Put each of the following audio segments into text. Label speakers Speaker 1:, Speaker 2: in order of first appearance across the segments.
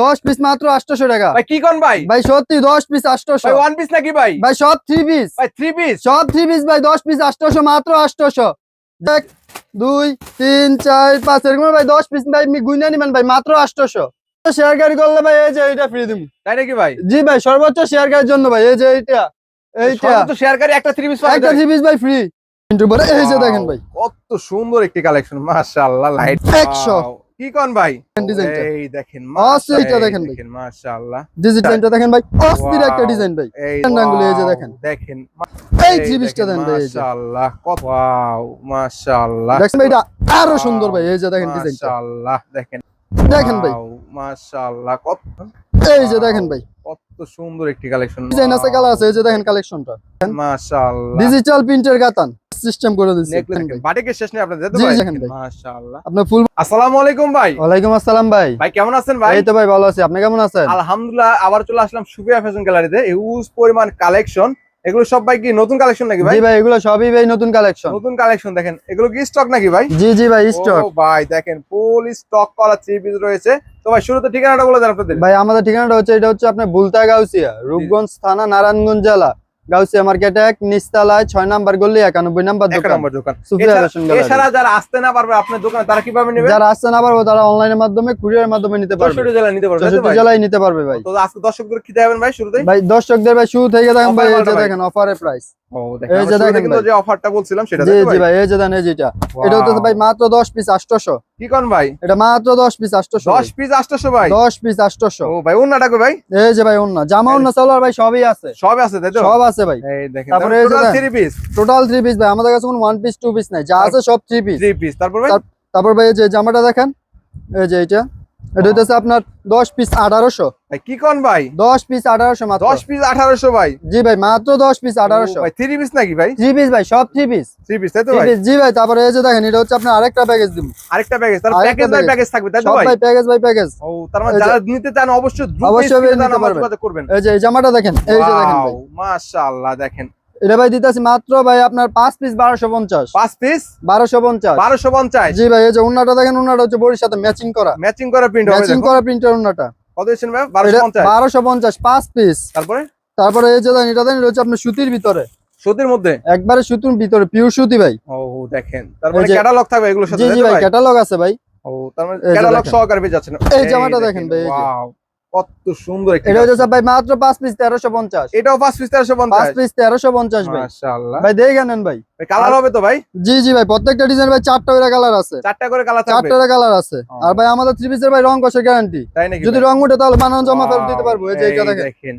Speaker 1: দশ পিস মাত্র আটশোশো টাকা।
Speaker 2: ভাই কি কোন ভাই?
Speaker 1: ভাই সত্যি দশ পিস আটশোশো।
Speaker 2: ভাই ওয়ান পিস নাকি ভাই?
Speaker 1: ভাই সব থ্রি পিস
Speaker 2: ভাই থ্রি পিস
Speaker 1: সব থ্রি পিস ভাই দশ পিস আটশোশো মাত্র আটশোশো। এক দুই তিন চার পাঁচ এরকম ভাই দশ পিস ভাই গুইনা নিবেন ভাই মাত্র আটশোশো। শেয়ার গাড়ি করলে ভাই এই যে এইটা ফ্রি দিন
Speaker 2: তাই নাকি ভাই?
Speaker 1: জি ভাই সর্বোচ্চ শেয়ার গাড়ির জন্য ভাই এই যে এইটা এইটা।
Speaker 2: সর্বোচ্চ শেয়ারকারী একটা থ্রি পিস
Speaker 1: একটা থ্রি পিস ভাই ফ্রি এই যে দেখেন ভাই।
Speaker 2: কত সুন্দর একটি কালেকশন মাশাআল্লাহ লাইট
Speaker 1: 100
Speaker 2: কি কোন ভাই? এই দেখেন মাশাআল্লাহ।
Speaker 1: ডিজাইনটা দেখেন ভাই অস্থির একটা ডিজাইন ভাই। আঙ্গুলে এই যে দেখেন।
Speaker 2: দেখেন
Speaker 1: এই থ্রি দেন ভাই
Speaker 2: মাশাআল্লাহ কত ওয়াও মাশাআল্লাহ।
Speaker 1: দেখেন এটা আরও সুন্দর ভাই এই যে দেখেন ডিজাইনটা
Speaker 2: মাশাআল্লাহ দেখেন।
Speaker 1: দেখেন ভাই।
Speaker 2: মাশাআল্লাহ কত
Speaker 1: এই যে দেখেন ভাই।
Speaker 2: কত সুন্দর একটি কালেকশন
Speaker 1: ডিজাইন আছে কালার আছে এই যে দেখেন কালেকশনটা
Speaker 2: মাশাআল্লাহ।
Speaker 1: ডিজিটাল প্রিন্টের গাতান সিস্টেম করে দিয়েছি।
Speaker 2: বাটিকের শেষ নেই আপনাদের
Speaker 1: জি, দেখেন
Speaker 2: মাশাআল্লাহ।
Speaker 1: আপনার ফুল
Speaker 2: আসসালামু আলাইকুম ভাই।
Speaker 1: ওয়ালাইকুম আসসালাম ভাই।
Speaker 2: ভাই কেমন আছেন ভাই?
Speaker 1: এই তো ভাই ভালো আছি। আপনি কেমন আছেন?
Speaker 2: আলহামদুলিল্লাহ আবার চলে আসলাম সুবিয়া ফ্যাশন গ্যালারিতে হিউজ পরিমাণ কালেকশন এগুলো সব ভাই কি নতুন কালেকশন নাকি ভাই?
Speaker 1: জি ভাই এগুলো সবই ভাই নতুন কালেকশন
Speaker 2: নতুন কালেকশন দেখেন এগুলো কি স্টক নাকি ভাই?
Speaker 1: জি জি ভাই স্টক
Speaker 2: ও ভাই দেখেন ফুল স্টক করা থ্রি পিস রয়েছে। তো ভাই শুরুতে ঠিকানাটা বলে দেন আপনাদের।
Speaker 1: ভাই আমাদের ঠিকানাটা হচ্ছে এটা হচ্ছে আপনার বুলতা গাউসিয়া রূপগঞ্জ থানা নারায়ণগঞ্জ জেলা। গাউসিয়া মার্কেট এক নিস্তালায় ছয় নাম্বার গল্লি একানব্বই নাম্বার দোকান।
Speaker 2: এছাড়া- যারা আসতে না পারবে আপনার দোকানে তারা কীভাবে নেবে?
Speaker 1: যারা আসতে না পারবে তারা অনলাইনের মাধ্যমে কুরিয়ার মাধ্যমে নিতে পারবে।
Speaker 2: চৌষট্টি জেলা নিতে পারবে
Speaker 1: চৌষট্টি
Speaker 2: ভাই?
Speaker 1: জেলায় নিতে পারবে ভাই।
Speaker 2: তো আজকে দর্শকদের কি দেবেন ভাই শুরুতেই?
Speaker 1: ভাই দর্শকদের ভাই শুরু থেকে দেখেন ভাই। দেখেন অফারের প্রাইস এই যে দেখেন
Speaker 2: যে অফারটা বলছিলাম সেটা
Speaker 1: জি
Speaker 2: তো
Speaker 1: জি
Speaker 2: ভাই
Speaker 1: ভাই এই যে দেন এই যেটা। এটা হচ্ছে ভাই মাত্র দশ পিস আটশোশো।
Speaker 2: কি কোন ভাই?
Speaker 1: এটা মাত্র দশ পিস আটশোশো
Speaker 2: দশ পিস ভাই?
Speaker 1: দশ পিস আটশোশো।
Speaker 2: ও ভাই কই ভাই?
Speaker 1: এই যে ভাই অন্য জামা অন্য সালোয়ার ভাই সবই আছে।
Speaker 2: সব আছে তাই তো?
Speaker 1: সব আছে ভাই।
Speaker 2: এই দেখেন
Speaker 1: তারপরে
Speaker 2: তারপরে
Speaker 1: এই যে দেন।
Speaker 2: Three piece
Speaker 1: total three piece ভাই আমাদের কাছে কোনো পিস পিস নাই। যা আছে সব থ্রি পিস
Speaker 2: থ্রি পিস তারপর ভাই?
Speaker 1: তারপর ভাই এই যে জামাটা দেখেন। এই যে এটা এটা হচ্ছে আপনার দশ পিস আঠারোশো।
Speaker 2: ভাই কি কোন ভাই?
Speaker 1: দশ পিস আঠারোশো মাত্র।
Speaker 2: দশ পিস আঠারোশো ভাই।
Speaker 1: জি ভাই মাত্র দশ পিস আঠারোশো।
Speaker 2: ও ভাই থ্রি পিস নাকি ভাই?
Speaker 1: থ্রি পিস ভাই সব থ্রি পিস
Speaker 2: থ্রি পিস তাই তো ভাই?
Speaker 1: জি ভাই তারপরে এই যে দেখেন এটা হচ্ছে আপনার আরেকটা প্যাকেজ দিব।
Speaker 2: আরেকটা প্যাকেজ তার প্যাকেজ বাই প্যাকেজ থাকবে তাই তো ভাই?
Speaker 1: ভাই প্যাকেজ বাই প্যাকেজ
Speaker 2: ও তার মানে যারা নিতে চান অবশ্যই দ্রুত
Speaker 1: অবশ্যই নিতে পারবেন। এই যে জামাটা দেখেন এই যে দেখেন ভাই।
Speaker 2: মাশাআল্লাহ দেখেন।
Speaker 1: এটা ভাই দিতেছি মাত্র ভাই আপনার পাঁচ পিস বারোশো পঞ্চাশ।
Speaker 2: পাঁচ পিস
Speaker 1: বারোশো পঞ্চাশ।
Speaker 2: বারোশো পঞ্চাশ?
Speaker 1: জি ভাই এই যে উন্নাটা দেখেন উন্নাটা হচ্ছে বড়ির সাথে ম্যাচিং করা।
Speaker 2: ম্যাচিং করা প্রিন্ট
Speaker 1: ম্যাচিং করা প্রিন্টের উন্নাটা।
Speaker 2: কত বারোশো পঞ্চাশ।
Speaker 1: পাঁচ পিস
Speaker 2: তারপরে?
Speaker 1: তারপরে এই যে এটা হচ্ছে আপনার সুতির ভিতরে।
Speaker 2: সুতির মধ্যে?
Speaker 1: একবারে সুতির ভিতরে পিওর সুতি ভাই।
Speaker 2: ও দেখেন। তারপরে ক্যাটালগ থাকবে এগুলোর সাথে
Speaker 1: জি জি ভাই ক্যাটালগ আছে ভাই।
Speaker 2: ও তার মানে ক্যাটালগ সহকারে পেয়ে যাচ্ছেন
Speaker 1: এই জামাটা দেখেন ভাই,
Speaker 2: ওয়াও কত সুন্দর
Speaker 1: এটা হচ্ছে ভাই মাত্র পিস তেরোশো পঞ্চাশ।
Speaker 2: এটাও পাঁচ পিস
Speaker 1: ভাই।
Speaker 2: মাশাআল্লাহ।
Speaker 1: ভাই দেখে নেন ভাই।
Speaker 2: কালার হবে তো ভাই?
Speaker 1: জি জি ভাই প্রত্যেকটা ডিজাইন ভাই চারটা করে কালার আছে।
Speaker 2: চারটা করে কালার থাকবে?
Speaker 1: চারটা কালার আছে। আর ভাই আমাদের থ্রি পিসের ভাই রং কষের গ্যারান্টি
Speaker 2: তাই নাকি
Speaker 1: যদি রং উঠে তাহলে বানানো জমা ফেরত দিতে পারব এই যে এটা দেখেন
Speaker 2: দেখেন।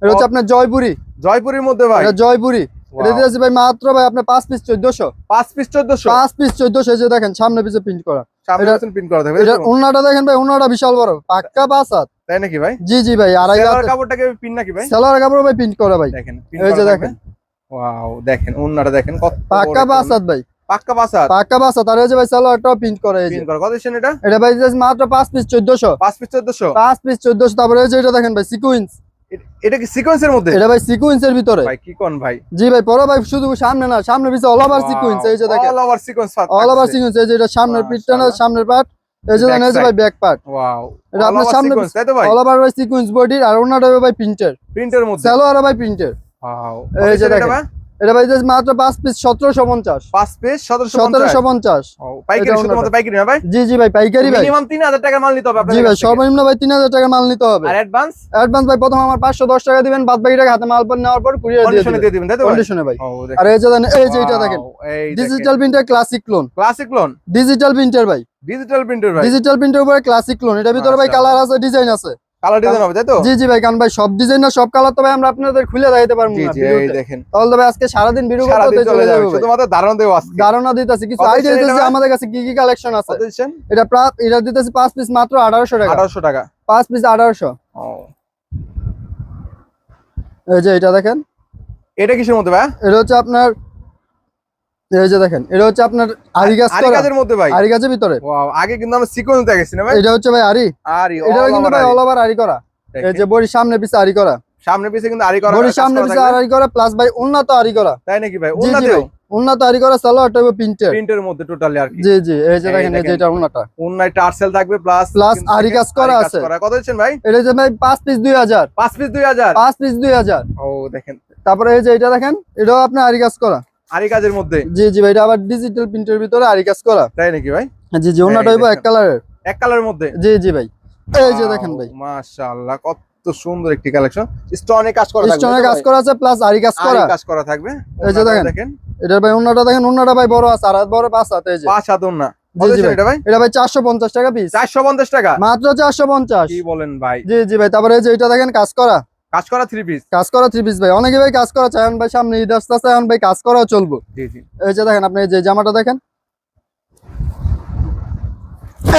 Speaker 1: এটা হচ্ছে আপনার জয়পুরি।
Speaker 2: জয়পুরের মধ্যে ভাই?
Speaker 1: এটা জয়পুরি। এটা দিয়েছি ভাই মাত্র ভাই আপনার পাঁচ পিস চোদ্দশো।
Speaker 2: পাঁচ পিস চোদ্দশো?
Speaker 1: পাঁচ পিস চোদ্দশো এই যে দেখেন সামনে পিছে প্রিন্ট করা।
Speaker 2: পিন করা থাকবে
Speaker 1: দেখেন। ভাই উন্নাটা বিশাল বড়। পাক্কা পাঁচ হাত।
Speaker 2: তাই নাকি ভাই?
Speaker 1: জি জি ভাই আড়াই
Speaker 2: কাপড়টাকে পিন নাকি ভাই?
Speaker 1: কাপড় ভাই প্রিন্ট করা ভাই।
Speaker 2: দেখেন
Speaker 1: এই যে দেখেন।
Speaker 2: ওয়াও দেখেন দেখেন কত
Speaker 1: পাক্কা পাঁচ হাত ভাই।
Speaker 2: পাক্কা হাত?
Speaker 1: পাক্কা হাত। আর এই যে ভাই সেলারটাও প্রিন্ট করা এই যে।
Speaker 2: পিন করা। কত এটা?
Speaker 1: এটা ভাই মাত্র পাঁচ পিস চোদ্দশো।
Speaker 2: পাঁচ পিস চোদ্দশো?
Speaker 1: পাঁচ পিস চোদ্দশো। তারপরে এই যে এটা দেখেন ভাই সিকুয়েন্স
Speaker 2: এটা কি সিকোয়েন্সের মধ্যে?
Speaker 1: এটা ভাই সিকোয়েন্সের ভিতরে।
Speaker 2: ভাই কি কোন ভাই?
Speaker 1: জি ভাই পরো ভাই শুধু সামনে না সামনে পিছে অল ওভার সিকোয়েন্স এই যে দেখেন।
Speaker 2: All over sequence
Speaker 1: all over sequence এই যে এটা সামনের পিঠটা না সামনের পার্ট এই যে দেখেন ভাই ব্যাক পার্ট
Speaker 2: ওয়াও
Speaker 1: এটা আপনার সামনে
Speaker 2: তাই তো ভাই?
Speaker 1: অল ওভার ভাই সিকুয়েন্স বডির আর ওনাটা ভাই প্রিন্টার
Speaker 2: প্রিন্টের মধ্যে।
Speaker 1: সালোয়ার ভাই প্রিন্টার
Speaker 2: ওয়াও
Speaker 1: এই যে দেখেন। এটা ভাই মাত্র পাঁচ পিস সতেরোশো পঞ্চাশ।
Speaker 2: পাঁচ পিস সতেরোশো
Speaker 1: সতেরোশো পঞ্চাশ।
Speaker 2: পাইকারি শুধুমাত্র পাইকারি না ভাই?
Speaker 1: জি জি ভাই পাইকারি ভাই।
Speaker 2: মিনিমাম তিন হাজার টাকার মাল নিতে হবে
Speaker 1: জি ভাই সর্বনিম্ন ভাই তিন হাজার টাকা মাল নিতে হবে।
Speaker 2: আর অ্যাডভান্স
Speaker 1: অ্যাডভান্স ভাই প্রথম আমার পাঁচশো দশ টাকা দিবেন বাদ বাকি টাকা হাতে মাল পর নেওয়ার পর কুরিয়ার দিয়ে দিবেন।
Speaker 2: দিয়ে দিবেন তাই তো ভাই?
Speaker 1: কন্ডিশনে ভাই। আর এই যে এই যে এটা দেখেন। Digital printer classic clone
Speaker 2: classic lawn
Speaker 1: digital printer ভাই।
Speaker 2: ডিজিটাল প্রিন্টার ভাই।
Speaker 1: ডিজিটাল প্রিন্টের উপরে ক্লাসিক লোন এটার ভিতরে ভাই কালার আছে ডিজাইন আছে।
Speaker 2: কালার ডিজাইন হবে তাই তো?
Speaker 1: জি জি ভাই কারণ ভাই সব ডিজাইন না সব কালার তো ভাই আমরা আপনাদের খুলে দেখাইতে পারব না
Speaker 2: এই দেখেন।
Speaker 1: তাহলে আজকে ভিডিও করতে হতে
Speaker 2: চলে যাবে ধারণা দেবো আজকে।
Speaker 1: ধারণা দিতেছি কিছু আইডিয়া দিতেছি আমাদের কাছে কি কি কালেকশন আছে? এটা প্রায় এটা দিতেছি পাঁচ পিস মাত্র আঠারোশো টাকা।
Speaker 2: আঠারোশো টাকা।
Speaker 1: পাঁচ পিস আঠারোশো।
Speaker 2: ও।
Speaker 1: এই যে এটা দেখেন।
Speaker 2: এটা কিসের মধ্যে ভাই?
Speaker 1: এটা হচ্ছে আপনার এই যে দেখেন এটা হচ্ছে আপনার আরি গাছ
Speaker 2: আরি
Speaker 1: করা।
Speaker 2: মধ্যে ভাই।
Speaker 1: আরি গাছের ভিতরে।
Speaker 2: ওয়াও আগে কিন্তু আমরা সিকোয়েন্স দেখেছি না ভাই?
Speaker 1: এটা হচ্ছে ভাই আরি
Speaker 2: আরি
Speaker 1: এটা কিন্তু ভাই
Speaker 2: আরি।
Speaker 1: অল ওভার আরি করা। এই যে বড়ি সামনে পিছে আরি করা।
Speaker 2: সামনে পিছে কিন্তু আরি করা
Speaker 1: বড়ির
Speaker 2: কাজ
Speaker 1: সামনে পিছে আরি করা প্লাস ভাই উন্নত আরি করা।
Speaker 2: তাই নাকি ভাই?
Speaker 1: জি জি
Speaker 2: অন্যতেও
Speaker 1: ভাই উন্না তৈরি করা সালোয়ারটা হবে প্রিন্টের।
Speaker 2: প্রিন্টের মধ্যে টোটালি আর কি।
Speaker 1: জি জি এই যে দেখেন এই যে এটা উন্নাটা
Speaker 2: অন্যায় টার্সেল থাকবে প্লাস
Speaker 1: Plus আরি কাজ করা আছে।
Speaker 2: কত দিচ্ছেন ভাই?
Speaker 1: এটা যে ভাই পাঁচ পিস দুই হাজার।
Speaker 2: পাঁচ পিস দুই হাজার?
Speaker 1: পাঁচ পিস
Speaker 2: ও দেখেন।
Speaker 1: তারপরে এই যে এটা দেখেন এটাও আপনার আরি কাজ করা।
Speaker 2: আরি কাজের মধ্যে?
Speaker 1: জি জি ভাই এটা আবার ডিজিটাল প্রিন্টের ভিতরে আরি কাজ করা।
Speaker 2: তাই নাকি ভাই?
Speaker 1: জি জি
Speaker 2: এই
Speaker 1: হইব এক। কালারের।
Speaker 2: এক কালারের মধ্যে?
Speaker 1: জি জি ভাই। এই যে দেখেন ভাই।
Speaker 2: মাশাআল্লাহ কত সুন্দর একটি কালেকশন। স্টোনে কাজ করা থাকবে তো
Speaker 1: কাজ করা আছে প্লাস আরি কাজ করা।
Speaker 2: কাজ করা থাকবে।
Speaker 1: এই যে দেখেন। এটার ভাই উন্নাটা দেখেন উন্নাটা ভাই বড় আছে আর বড় পাঁচ হাতে এই যে।
Speaker 2: পাঁচ হাত।
Speaker 1: ভাই।
Speaker 2: এটা ভাই?
Speaker 1: চারশো পঞ্চাশ টাকা পিস
Speaker 2: চারশো পঞ্চাশ টাকা?
Speaker 1: মাত্র চারশো পঞ্চাশ।
Speaker 2: কি বলেন ভাই?
Speaker 1: জি জি ভাই তারপরে এই যে এটা দেখেন কাজ করা।
Speaker 2: কাজ করা থ্রি পিস
Speaker 1: কাজ করা থ্রি পিস ভাই। অনেকে ভাই কাজ করা চায় এখন ভাই সামনে ঈদ আসতে আসতে ভাই কাজ করাও চলবো।
Speaker 2: জি জি।
Speaker 1: এই যে দেখেন আপনি যে জামাটা দেখেন।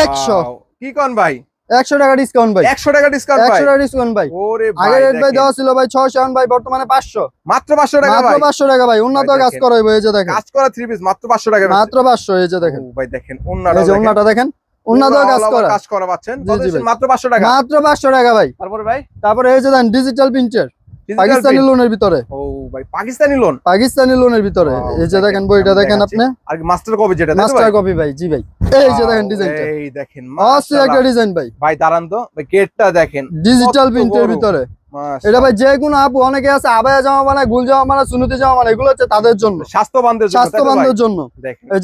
Speaker 1: একশো।
Speaker 2: কি কোন ভাই?
Speaker 1: একশো টাকা ডিসকাউন্ট ভাই।
Speaker 2: একশো টাকা ডিসকাউন্ট
Speaker 1: একশো টাকা ডিসকাউন্ট ভাই।
Speaker 2: ওরে
Speaker 1: রেট ভাই দেওয়া ছিল ভাই ছয়শো ভাই বর্তমানে পাঁচশো।
Speaker 2: মাত্র পাঁচশো টাকা
Speaker 1: মাত্র পাঁচশো টাকা ভাই। উন্নত কাজ
Speaker 2: দেখেন।
Speaker 1: করা এই যে দেখেন।
Speaker 2: কাজ করা থ্রি পিস মাত্র পাঁচশো টাকা
Speaker 1: মাত্র পাঁচশো এই যে দেখেন।
Speaker 2: ভাই দেখেন
Speaker 1: এই
Speaker 2: অন্যটা
Speaker 1: যে উন্নাটা দেখেন। উন্নত কাজ করা।
Speaker 2: কাজ করা পাচ্ছেন।
Speaker 1: জি,
Speaker 2: কত
Speaker 1: জি
Speaker 2: দিচ্ছেন?
Speaker 1: ভাই।
Speaker 2: মাত্র পাঁচশো টাকা।
Speaker 1: মাত্র পাঁচশো টাকা ভাই।
Speaker 2: তারপরে ভাই?
Speaker 1: তারপরে এই যে দেখেন ডিজিটাল প্রিন্টের পাকিস্তানি লোনের ভিতরে।
Speaker 2: ও ভাই পাকিস্তানি লোন
Speaker 1: পাকিস্তানি লোনের ভিতরে। এই যে দেখেন বইটা দেখেন আপনি।
Speaker 2: আর মাস্টার কপি যেটা
Speaker 1: মাস্টার কপি ভাই? জি ভাই। এই যে দেখেন
Speaker 2: Wow,
Speaker 1: ডিজাইনটা
Speaker 2: এই দেখেন
Speaker 1: অস্থির একটা ডিজাইন ভাই।
Speaker 2: ভাই দাঁড়ান তো। ভাই গেটটা দেখেন।
Speaker 1: ডিজিটাল প্রিন্টের ভিতরে। এটা ভাই যে কোনো আপু অনেকে আছে আবায়া জামা বানায় গুল জামা বানায় সুনুতি জামা বানায় এগুলো হচ্ছে তাদের জন্য।
Speaker 2: স্বাস্থ্যবানদের জন্য তাই
Speaker 1: স্বাস্থ্য বান্ধবের জন্য।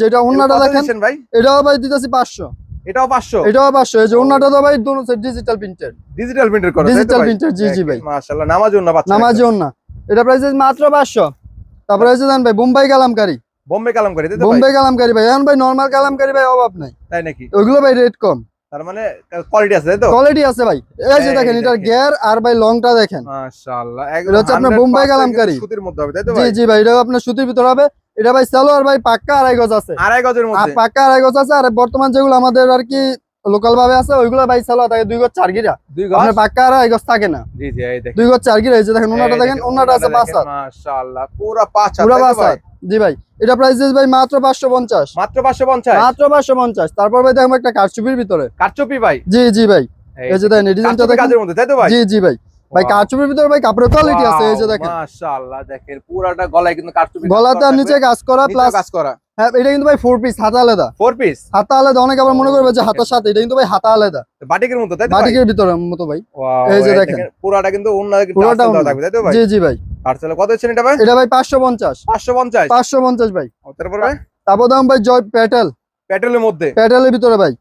Speaker 1: এটা উন্নাটা দেখেন
Speaker 2: ভাই?
Speaker 1: এটাও ভাই দিতেছি পাঁচশো।
Speaker 2: এটাও পাঁচশো?
Speaker 1: এটাও পাঁচশো। এই যে উন্নাটা তো ভাই ডিজিটাল প্রিন্টের
Speaker 2: ডিজিটাল প্রিন্টার করা
Speaker 1: Digital printer, জি, জি ভাই।
Speaker 2: মাশাআল্লাহ নামাজ পাচ্ছেন
Speaker 1: নামাজি উন্না এটা প্রাইস মাত্র পাঁচশো। তারপরে এই যে দেন ভাই বোম্বাই কালামকারি।
Speaker 2: বোম্বে কালামকারি তাই তো ভাই?
Speaker 1: বোম্বাই কালামকারি ভাই। এখন ভাই নর্মাল কালামকারি ভাই অভাব নাই।
Speaker 2: তাই নাকি?
Speaker 1: ওইগুলো ভাই রেট কম।
Speaker 2: তার মানে কোয়ালিটি আছে তো?
Speaker 1: কোয়ালিটি আছে ভাই। এই যে দেখেন এটার গিয়ার আর ভাই লংটা দেখেন।
Speaker 2: মাশাআল্লাহ
Speaker 1: এটা হচ্ছে আপনার বোম্বাই কালামকারী।
Speaker 2: সুতির মধ্যে হবে তাই তো
Speaker 1: জি
Speaker 2: ভাই?
Speaker 1: জি ভাই এটা আপনার সুতির ভিতর হবে। এটা ভাই সালোয়ার ভাই পাক্কা আড়াই গজ আছে।
Speaker 2: আড়াই গজের
Speaker 1: আর
Speaker 2: মধ্যে
Speaker 1: পাক্কা আড়াই গজ আছে আর বর্তমান যেগুলো আমাদের আর কি লোকাল ভাবে আছে ওইগুলো ভাই সালোয়ার থাকে দুই গজ চার গিরা।
Speaker 2: দুই গজ?
Speaker 1: পাক্কা আড়াই গজ থাকে না।
Speaker 2: জি জি এই দেখেন।
Speaker 1: দুই গজ চার গিরা এই যে দেখেন ওনাটা দেখেন ওনাটা আছে পাঁচ হাত
Speaker 2: মাশাআল্লাহ পুরো পাঁচ হাত
Speaker 1: পুরা পাঁচ? হাত জি ভাই এটা প্রাইস দিস ভাই মাত্র পাঁচশো পঞ্চাশ।
Speaker 2: মাত্র 550
Speaker 1: মাত্র পাঁচশো পঞ্চাশ। তারপর ভাই দেখব একটা কারচুপির ভিতরে।
Speaker 2: কারচুপি ভাই?
Speaker 1: জি জি ভাই। এই যে দেখেন এই ডিজাইনটা দেখেন।
Speaker 2: কাজের মধ্যে তাই তো ভাই?
Speaker 1: জি জি ভাই। ভাই কারচুপির ভিতরে ভাই কাপড়ের কোয়ালিটি আছে এই যে দেখেন।
Speaker 2: মাশাআল্লাহ দেখেন পুরাটা গলায় কিন্তু কারচুপি
Speaker 1: নিচে কাজ করা প্লাস
Speaker 2: কাজ করা।
Speaker 1: হ্যাঁ এটা কিন্তু ভাই ফোর পিস হাতা আলাদা।
Speaker 2: ফোর পিস
Speaker 1: হাতা আলাদা অনেকে আবার মনে করবে যে হাতার সাথে এটা কিন্তু ভাই হাতা আলাদা।
Speaker 2: বাটিকের মতো তাই
Speaker 1: বাটিকের ভিতরে মতো ভাই। এই যে দেখেন।
Speaker 2: পুরাটা কিন্তু অন্য
Speaker 1: পুরোটা।
Speaker 2: থাকবে তাই তো ভাই?
Speaker 1: জি জি ভাই।
Speaker 2: আর তাহলে কত হচ্ছে এটা ভাই?
Speaker 1: এটা ভাই পাঁচশো পঞ্চাশ।
Speaker 2: 550
Speaker 1: পাঁচশো পঞ্চাশ ভাই।
Speaker 2: তারপর ভাই?
Speaker 1: তারপর দাম ভাই জয় প্যাটেল
Speaker 2: প্যাটেলের মধ্যে?
Speaker 1: প্যাটেলের ভিতরে ভাই।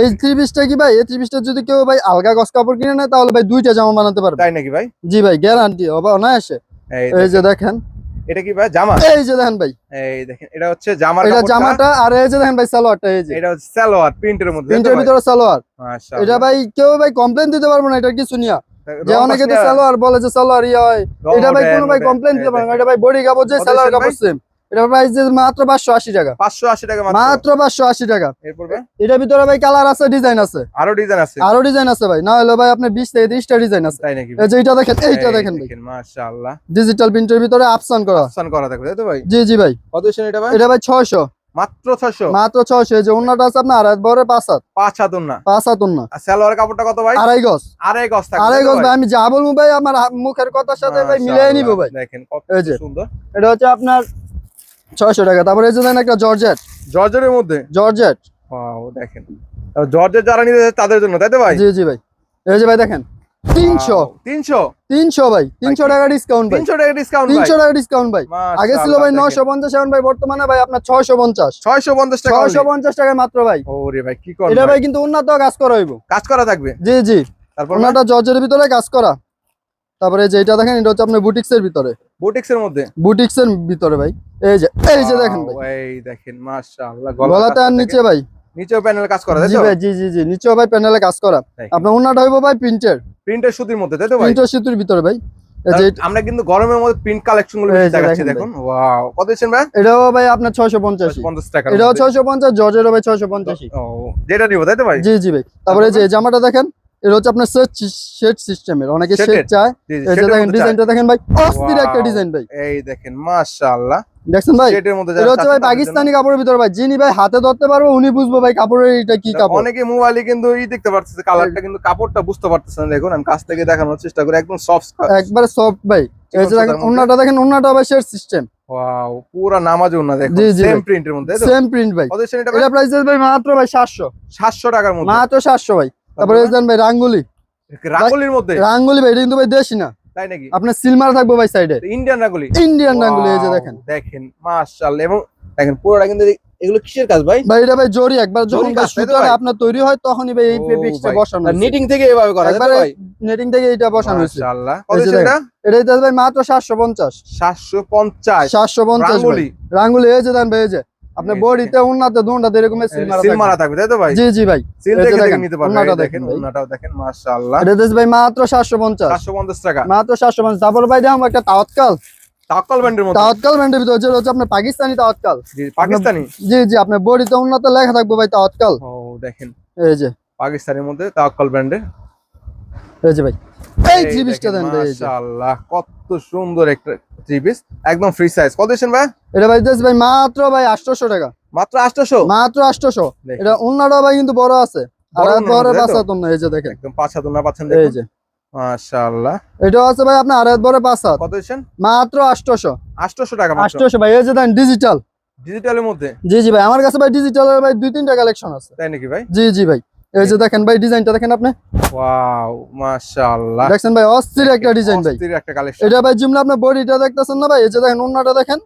Speaker 1: এই থ্রি পিসটা কি ভাই? এই থ্রি পিসটা যদি কেউ ভাই আলগা গস কাপড় কিনে নেয় তাহলে ভাই দুইটা জামা বানাতে পারবে।
Speaker 2: তাই নাকি ভাই?
Speaker 1: জি ভাই গ্যারান্টি হবে অনায়াসে।
Speaker 2: এই
Speaker 1: এই যে
Speaker 2: দেখেন।
Speaker 1: দেখেন।
Speaker 2: এটা কি ভাই জামা?
Speaker 1: এই যে দেখেন ভাই।
Speaker 2: এই দেখেন এটা হচ্ছে জামার
Speaker 1: এটা জামাটা আর এই যে দেখেন ভাই সালোয়ারটা এই যে।
Speaker 2: এটা হচ্ছে সালোয়ার প্রিন্টের মধ্যে
Speaker 1: প্রিন্টের ভিতরে সালোয়ার।
Speaker 2: মাশাআল্লাহ।
Speaker 1: এটা ভাই কেউ ভাই কমপ্লেন দিতে পারব না এটার কিছু নিয়া। যে অনেকে তো সালোয়ার বলে যে সালোয়ার ইয়ে হয় এটা ভাই কোনো ভাই
Speaker 2: ওঠে।
Speaker 1: কমপ্লেন দিতে পারবে না। এটা ভাই বডি কাপড় যে সালোয়ার কাপড় সেম এটা প্রাইস মাত্র টাকা।
Speaker 2: 580 টাকা মাত্র।
Speaker 1: মাত্র পাঁচশো আশি টাকা।
Speaker 2: এরপর
Speaker 1: এটার ভিতরে ভাই কালার আছে ডিজাইন আছে।
Speaker 2: আরও ডিজাইন আছে।
Speaker 1: আরও ডিজাইন আছে ভাই। না হলে ভাই আপনার বিশ থেকে ত্রিশটা ডিজাইন আছে।
Speaker 2: তাই নাকি?
Speaker 1: এই যে এইটা দেখেন এইটা দেখেন ভাই।
Speaker 2: মাশাআল্লাহ।
Speaker 1: ডিজিটাল প্রিন্টের ভিতরে আপসান করা।
Speaker 2: অপশন করা থাকবে তাই তো ভাই?
Speaker 1: জি জি ভাই।
Speaker 2: কত এটা ভাই?
Speaker 1: এটা
Speaker 2: মাত্র 600
Speaker 1: মাত্র যে আছে আপনার আড়াই পাঁচ হাত।
Speaker 2: পাঁচ
Speaker 1: পাঁচ হাত অন্য
Speaker 2: আর সালোয়ার কাপড়টা কত ভাই?
Speaker 1: আড়াই গজ।
Speaker 2: আড়াই গজ থাকবে
Speaker 1: আড়াই গজ
Speaker 2: ভাই?
Speaker 1: ভাই? আমি যা বলব ভাই আমার মুখের কথার সাথে ভাই মিলিয়ে নিবো ভাই।
Speaker 2: দেখেন কত
Speaker 1: যে।
Speaker 2: সুন্দর।
Speaker 1: এটা হচ্ছে আপনার ছয়শো টাকা। তারপরে এই যে একটা জর্জেট।
Speaker 2: জর্জের মধ্যে?
Speaker 1: জর্জেট।
Speaker 2: ওয়াও দেখেন। জর্জেট যারা নিতে তাদের জন্য তাই তো ভাই?
Speaker 1: জি জি ভাই। এই যে ভাই দেখেন তিনশো।
Speaker 2: তিনশো?
Speaker 1: তিনশো ভাই তিনশো টাকা ডিসকাউন্ট
Speaker 2: তিনশো টাকা ডিসকাউন্ট ভাই।
Speaker 1: তিনশো টাকা ডিসকাউন্ট ভাই। আগে ছিল ভাই নশো পঞ্চাশ এখন ভাই বর্তমানে ভাই আপনার ছয়শো পঞ্চাশ।
Speaker 2: ছয়শো পঞ্চাশ টাকা
Speaker 1: ছয়শো পঞ্চাশ মাত্র ভাই।
Speaker 2: ওরে ভাই কি কর
Speaker 1: এটা ভাই? কিন্তু উন্নত কাজ করা হইব।
Speaker 2: কাজ করা থাকবে?
Speaker 1: জি জি।
Speaker 2: তারপর
Speaker 1: ওনাটা জর্জের ভিতরে কাজ করা। তারপরে যে এটা দেখেন এটা হচ্ছে আপনার বুটিক্স এর ভিতরে।
Speaker 2: বুটিক্স এর মধ্যে?
Speaker 1: বুটিক্স এর ভিতরে ভাই। এই যে এই যে দেখেন ভাই।
Speaker 2: এই দেখেন মাশাআল্লাহ
Speaker 1: গলাতে আর নিচে ভাই।
Speaker 2: নিচেও প্যানেল কাজ করা তাই তো?
Speaker 1: জি জি জি নিচেও ভাই প্যানেলে কাজ করা। আপনার উন্নাটা হইব ভাই প্রিন্টের।
Speaker 2: প্রিন্টের সুতির মধ্যে তাই তো ভাই?
Speaker 1: প্রিন্টের সুতির ভিতরে ভাই। যে
Speaker 2: আমরা কিন্তু গরমের মধ্যে প্রিন্ট
Speaker 1: কালেকশনগুলো
Speaker 2: দেখাচ্ছি
Speaker 1: দেখুন
Speaker 2: ওয়াও কত দিচ্ছেন ভাই?
Speaker 1: এটাও ভাই আপনার ছয়শো পঞ্চাশ।
Speaker 2: 50 টাকা
Speaker 1: এটাও ছয়শো পঞ্চাশ জর্জেরও ভাই ছয়শো পঞ্চাশ।
Speaker 2: ও যেটা নিব তাই তো ভাই?
Speaker 1: জি জি ভাই। তারপরে এই যে জামাটা দেখেন। এটা হচ্ছে আপনার শেড সিস্টেমের অনেকে শেড চায়। এই
Speaker 2: সেটার
Speaker 1: দেখেন ডিজাইনটা দেখেন ভাই অস্থির একটা. ডিজাইন ভাই।
Speaker 2: এই দেখেন মাশাআল্লাহ।
Speaker 1: দেখছেন ভাই?
Speaker 2: সেটের মধ্যে
Speaker 1: এটা হচ্ছে ভাই পাকিস্তানি কাপড়ের ভিতরে ভাই। যিনি ভাই হাতে ধরতে পারব উনি বুঝব ভাই কাপড়ের এটা কি কাপড়।
Speaker 2: অনেকে মোবাইলে কিন্তু ই দেখতে পারতেছে কালারটা কিন্তু কাপড়টা বুঝতে পারতেছে না। দেখুন আমি কাছ থেকে দেখানোর চেষ্টা করি একদম সফট
Speaker 1: একবারে সফট ভাই। এই যে দেখেন উন্নাটা দেখেন উন্নাটা ভাই শেড সিস্টেম
Speaker 2: ওয়াও পুরা নামাজ উন্না দেখো। সেম প্রিন্টের মধ্যে
Speaker 1: সেম প্রিন্ট ভাই।
Speaker 2: এটা
Speaker 1: এটা প্রাইস ভাই মাত্র ভাই সাতশো।
Speaker 2: 700 টাকার মধ্যে।
Speaker 1: মাত্র সাতশো ভাই। তারপরে দেন ভাই রাঙ্গুলি।
Speaker 2: রাঙ্গুলির মধ্যে?
Speaker 1: রাঙ্গুলি ভাই এটা কিন্তু ভাই দেশি না।
Speaker 2: তাই নাকি?
Speaker 1: আপনার সিলমার থাকব ভাই সাইডে
Speaker 2: ইন্ডিয়ান রাঙ্গুলি?
Speaker 1: ইন্ডিয়ান রাঙ্গুলি এই যে দেখেন।
Speaker 2: দেখেন মাশাআল্লাহ। এবং দেখেন পুরোটা কিন্তু এগুলো কিসের কাজ ভাই?
Speaker 1: ভাই এটা ভাই জরি। একবার যখন সুতাটা আপনার তৈরি হয় তখনই ভাই এই বসানো হয়েছে।
Speaker 2: নিটিং থেকে এভাবে করা যায় তো ভাই?
Speaker 1: নেটিং থেকে এটা বসানো হয়েছে।
Speaker 2: মাশাআল্লাহ। কত এটা?
Speaker 1: এটা দিতে ভাই মাত্র সাতশো পঞ্চাশ।
Speaker 2: 750
Speaker 1: সাতশো পঞ্চাশ
Speaker 2: রাঙ্গুলি?
Speaker 1: রাঙ্গুলি এই যে দেন ভাই এই যে। আপনার বডিতে উন্নাতে এরকম
Speaker 2: সিল মারা থাকবে। তাই তো ভাই?
Speaker 1: জি জি ভাই
Speaker 2: সিল দেখে নিতে পারবে
Speaker 1: ওন্নাটা
Speaker 2: এই দেখেন। ওন্নাটাও দেখেন মাশাআল্লাহ।
Speaker 1: এটা দিতে ভাই মাত্র সাতশো পঞ্চাশ।
Speaker 2: 750 টাকা।
Speaker 1: মাত্র সাতশো পঞ্চাশ। তারপর ভাই দেখো একটা তাওয়াক্কাল।
Speaker 2: তাকাল ব্যান্ডের মধ্যে
Speaker 1: তাওয়াক্কাল ব্র্যান্ডের ভিতরে যেটা হচ্ছে আপনার পাকিস্তানি তাওয়াক্কাল।
Speaker 2: জি, পাকিস্তানি?
Speaker 1: জি জি আপনার বডিতে উন্নত লেখা থাকবে ভাই তাওয়াক্কাল।
Speaker 2: ও দেখেন।
Speaker 1: এই যে।
Speaker 2: পাকিস্তানের মধ্যে তাকাল ব্র্যান্ডের
Speaker 1: এই ভাই এই থ্রি পিসটা দেন ভাই
Speaker 2: মাশাআল্লাহ কত সুন্দর একটা থ্রি পিস একদম ফ্রি সাইজ কত দিচ্ছেন ভাই?
Speaker 1: এটা ভাই ভাই মাত্র ভাই টাকা।
Speaker 2: মাত্র 800
Speaker 1: মাত্র। এটা ভাই কিন্তু বড় আছে। আর
Speaker 2: বড়
Speaker 1: এই যে দেখেন।
Speaker 2: একদম পাঁচ হাত না পাচ্ছেন
Speaker 1: এই যে।
Speaker 2: মাশাআল্লাহ।
Speaker 1: এটা আছে ভাই আপনার আড়াই বড় বাসাত
Speaker 2: কত দিচ্ছেন?
Speaker 1: মাত্র আটশোশো।
Speaker 2: 800 টাকা মাত্র।
Speaker 1: ভাই এই যে দেন ডিজিটাল
Speaker 2: ডিজিটালের মধ্যে?
Speaker 1: জি জি ভাই আমার কাছে ভাই ডিজিটালের ভাই দুই তিনটা কালেকশন আছে।
Speaker 2: তাই নাকি ভাই?
Speaker 1: জি জি ভাই। এই যে দেখেন ভাই ডিজাইনটা দেখেন আপনি।
Speaker 2: ওয়াও মাশাআল্লাহ।
Speaker 1: দেখছেন ভাই অস্থির একটা ডিজাইন ভাই।
Speaker 2: অস্থির একটা কালেকশন
Speaker 1: এটা ভাই বডিটা দেখতেছেন না ভাই এই যে দেখেন দেখেন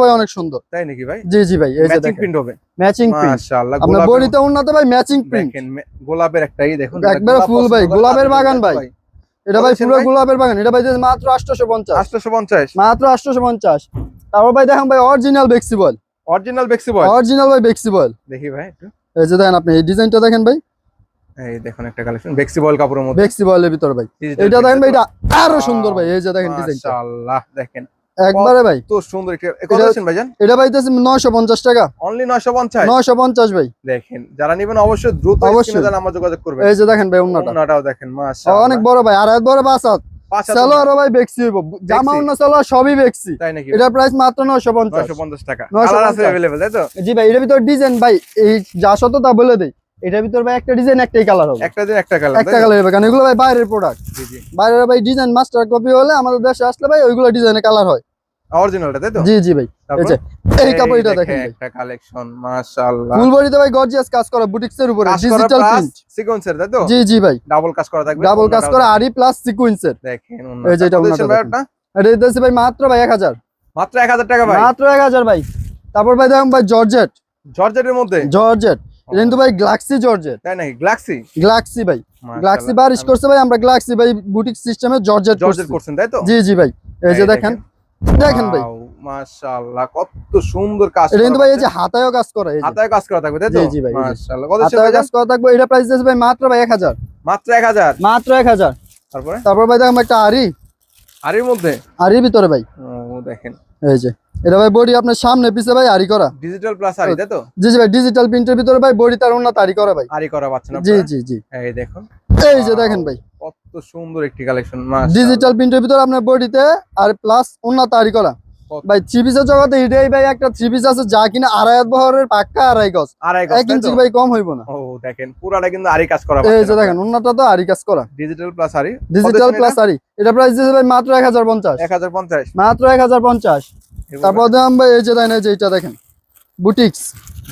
Speaker 1: ভাই অনেক সুন্দর।
Speaker 2: তাই নাকি ভাই?
Speaker 1: জি জি ভাই এই যে দেখেন।
Speaker 2: প্রিন্ট হবে।
Speaker 1: ম্যাচিং প্রিন্ট
Speaker 2: মাশাআল্লাহ
Speaker 1: আপনার বডিতে উন্নাতে ভাই ম্যাচিং প্রিন্ট
Speaker 2: দেখেন গোলাপের একটাই দেখুন
Speaker 1: একবারে ফুল ভাই, গোলাপের বাগান ভাই। এটা ভাই পুরো গোলাপের বাগান এটা ভাই মাত্র আটশোশো পঞ্চাশ।
Speaker 2: 850
Speaker 1: মাত্র আটশোশো পঞ্চাশ। তারপর ভাই দেখেন ভাই অরিজিনাল বেক্সিবল
Speaker 2: অরিজিনাল বেক্সি বয়
Speaker 1: অরিজিনাল ভাই বেক্সিবল
Speaker 2: দেখি ভাই একটু।
Speaker 1: এই যে দেখেন আপনি এই ডিজাইনটা দেখেন ভাই।
Speaker 2: এই দেখুন একটা কালেকশন বেক্সি বয়েল কাপড়ের মধ্যে
Speaker 1: বেক্সিবলের ভিতর ভাই
Speaker 2: digital
Speaker 1: এটা দেখেন ভাই
Speaker 2: print,
Speaker 1: এটা আরো সুন্দর ভাই এই যে দেখেন ডিজাইনটা
Speaker 2: মাশাআল্লাহ দেখেন
Speaker 1: একবারে ভাই
Speaker 2: তো সুন্দর একটা এ কত
Speaker 1: এটা-
Speaker 2: আছেন ভাইজান
Speaker 1: এটা ভাই দিতেছে নয়শো পঞ্চাশ টাকা
Speaker 2: অনলি 950
Speaker 1: নয়শো পঞ্চাশ ভাই
Speaker 2: দেখেন যারা নেবেন অবশ্যই দ্রুত
Speaker 1: অবশ্যই।
Speaker 2: স্ক্রিনে দেন আমার যোগাযোগ করবেন
Speaker 1: এই যে দেখেন ভাই উন্নাটা
Speaker 2: ওন্নাটাও দেখেন মাশাআল্লাহ
Speaker 1: অনেক বড় ভাই আর এক বড় বাসাত
Speaker 2: পাঁচ হাত
Speaker 1: সালোয়ার ভাই বেক্সি হইব জামা
Speaker 2: বেক্সি।
Speaker 1: অন্য সালোয়ার সবই বেক্সি
Speaker 2: তাই নাকি
Speaker 1: এটার প্রাইস মাত্র নয়শো পঞ্চাশ
Speaker 2: 950 টাকা
Speaker 1: 950
Speaker 2: কালার আছে अवेलेबल তাই তো
Speaker 1: জি ভাই এটার ভিতর ডিজাইন ভাই এই যা শত তা বলে দেই এটার ভিতর ভাই একটা ডিজাইন একটাই কালার হবে।
Speaker 2: একটা দিন একটা কালার
Speaker 1: একটা কালার হবে কারণ এগুলো ভাই বাইরের প্রোডাক্ট
Speaker 2: জি জি।
Speaker 1: বাইরের ভাই ডিজাইন মাস্টার কপি হলে আমাদের দেশে আসলে ভাই ওইগুলো ডিজাইনের কালার হয়।
Speaker 2: অরিজিনালটা তাই তো?
Speaker 1: জি জি ভাই? এই কাপড়টা দেখেন
Speaker 2: একটা কালেকশন মাশাআল্লাহ।
Speaker 1: ফুলবডিতে ভাই গর্জিয়াস কাজ করা বুটিক্স এর উপরে ডিজিটাল প্রিন্ট
Speaker 2: সিকোয়েন্সের তাই তো?
Speaker 1: জি জি ভাই।
Speaker 2: ডাবল কাজ করা থাকবে
Speaker 1: ডাবল কাজ করা আরি প্লাস সিকোয়েন্সের
Speaker 2: দেখেন
Speaker 1: এই যে এটা এটা দিতেছে ভাই মাত্র ভাই এক হাজার।
Speaker 2: মাত্র 1000 টাকা ভাই?
Speaker 1: মাত্র এক হাজার ভাই। তারপর ভাই দেখেন ভাই জর্জেট
Speaker 2: জর্জেটের মধ্যে?
Speaker 1: জর্জেট এটা কিন্তু ভাই গ্লাক্সি জর্জেট
Speaker 2: তাই নাকি? গ্লাক্সি
Speaker 1: গ্লাক্সি ভাই। গ্লাক্সি বারিশ করছে ভাই আমরা গ্লাক্সি ভাই বুটিক সিস্টেমে জর্জেট
Speaker 2: জর্জেট করছেন তাই তো?
Speaker 1: জি জি ভাই। এই যে দেখেন দেখেন। ভাই।
Speaker 2: মাশাআল্লাহ কত সুন্দর কাজ
Speaker 1: এটা কিন্তু ভাই এই যে হাতায়ও কাজ করে এই যে।
Speaker 2: হাতায় কাজ করা থাকবে তাই তো?
Speaker 1: জি, জি ভাই,
Speaker 2: মাশাআল্লাহ কত
Speaker 1: হাতায়ও
Speaker 2: ছিল
Speaker 1: কাজ করা থাকবে এটা প্রাইস দিয়েছে ভাই মাত্র ভাই এক হাজার।
Speaker 2: মাত্র 1000
Speaker 1: মাত্র এক হাজার।
Speaker 2: তারপরে?
Speaker 1: তারপর ভাই দেখেন একটা আরি
Speaker 2: আর এর মধ্যে?
Speaker 1: আরির ভিতরে ভাই।
Speaker 2: দেখেন।
Speaker 1: এই যে। এটা ভাই বডি আপনার সামনে পিছে ভাই আরি করা।
Speaker 2: ডিজিটাল প্লাস আরি তাই তো?
Speaker 1: জি জি ভাই ডিজিটাল প্রিন্টের ভিতরে ভাই বডি তার উন্নত আরি করা ভাই।
Speaker 2: আরি করা পাচ্ছেন
Speaker 1: জি জি জি।
Speaker 2: এই দেখুন।
Speaker 1: এই যে দেখেন ভাই।
Speaker 2: কত সুন্দর একটি কালেকশন
Speaker 1: ডিজিটাল প্রিন্টের ভিতরে আপনার বডিতে আর প্লাস উন্নত আরি করা? ভাই থ্রি পিসের জগতে এটাই ভাই একটা থ্রি পিস আছে যা কিনা আড়াই হাত বহরের পাক্কা আড়াই গজ
Speaker 2: আড়াই
Speaker 1: এক ইঞ্চি ভাই কম হইব না
Speaker 2: ও দেখেন পুরাটা কিন্তু আরি কাজ করা
Speaker 1: এই যে দেখেন উন্নতটা তো আরি কাজ করা
Speaker 2: ডিজিটাল প্লাস আরি
Speaker 1: ডিজিটাল প্লাস আরি এটা প্রাইস দিয়েছে ভাই মাত্র এক হাজার পঞ্চাশ
Speaker 2: 1050
Speaker 1: মাত্র এক হাজার পঞ্চাশ তারপর দাম ভাই এই যে দেখেন এই যে এটা দেখেন বুটিক্স